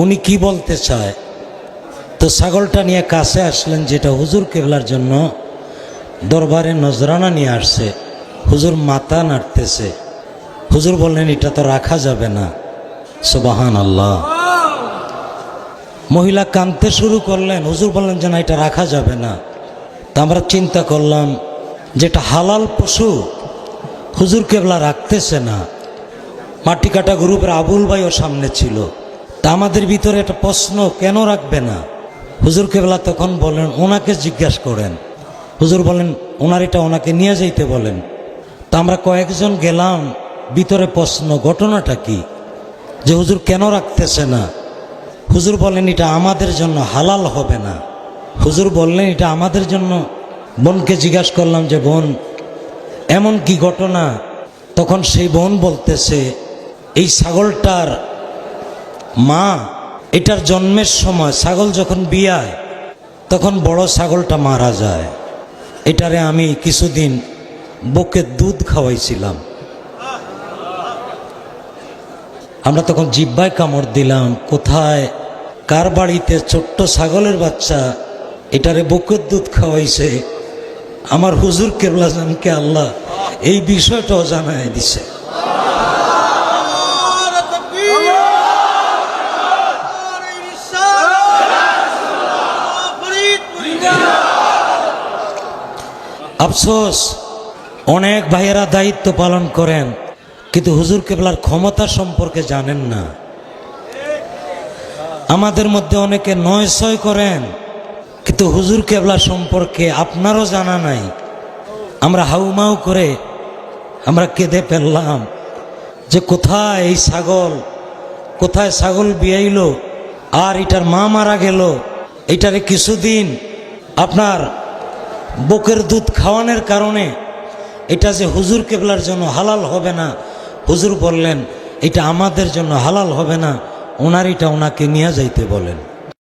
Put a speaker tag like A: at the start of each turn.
A: উনি কি বলতে চায়? তো ছাগলটা নিয়ে কাছে আসলেন যেটা হুজুর কেবলার জন্য দরবারে নজরানা নিয়ে আসছে। হুজুর মাথা নাড়তেছে। হুজুর বললেন, এটা তো রাখা যাবে না। সুবাহান আল্লাহ মহিলা কাঁদতে শুরু করলেন। হুজুর বললেন যে, না, এটা রাখা যাবে না। তা আমরা চিন্তা করলাম যেটা হালাল পশু। হুজুর কেবলা রাখতেছে না। মাটি কাটা গ্রুপের আবুল ভাইও সামনে ছিল। তা আমাদের ভিতরে একটা প্রশ্ন কেন রাখবে না? হুজুর কেবলা তখন বলেন, ওনাকে জিজ্ঞাসা করেন। হুজুর বলেন, ওনার এটা ওনাকে নিয়ে যাইতে বলেন। তা আমরা কয়েকজন গেলাম, ভিতরে প্রশ্ন, ঘটনাটা কি? যে হুজুর কেন রাখতেছে না? হুজুর বলেন, এটা আমাদের জন্য হালাল হবে না। হুজুর বললেন, এটা আমাদের জন্য। বোনকে জিজ্ঞাসা করলাম যে, বোন, এমন কি ঘটনা? তখন সেই বোন বলতেছে, এই ছাগলটার মা, এটার জন্মের সময় ছাগল যখন বিয়ায়, তখন বড় ছাগলটা মারা যায়। এটারে আমি কিছুদিন বুকে দুধ খাওয়াইছিলাম। আমরা তখন জিব্বায় কামড় দিলাম, কোথায়, কার বাড়িতে ছোট্ট ছাগলের বাচ্চা, এটারে বুকের দুধ খাওয়াইছে। আমার হুজুর কেবলাজানকে আল্লাহ এই বিষয়টাও জানাই দিছে। আফসোস, অনেক ভাইয়েরা দায়িত্ব পালন করেন, কিন্তু হুজুর কেবলার ক্ষমতা সম্পর্কে জানেন না। আমাদের মধ্যে অনেকে নয় ছয় করেন, কিন্তু হুজুর কেবলা সম্পর্কে আপনারও জানা নাই। আমরা হাউমাউ করে আমরা কেঁদে ফেললাম যে কোথায় এই ছাগল, কোথায় ছাগল বিয়াইল, আর এটার মা মারা গেল, এটারে কিছুদিন আপনার বুকের দুধ খাওয়ানোর কারণে এটা যে হুজুর কেবলার জন্য হালাল হবে না। হুজুর বললেন, এটা আমাদের জন্য হালাল হবে না। ওনার এটা ওনাকে নিয়ে যাইতে বলেন।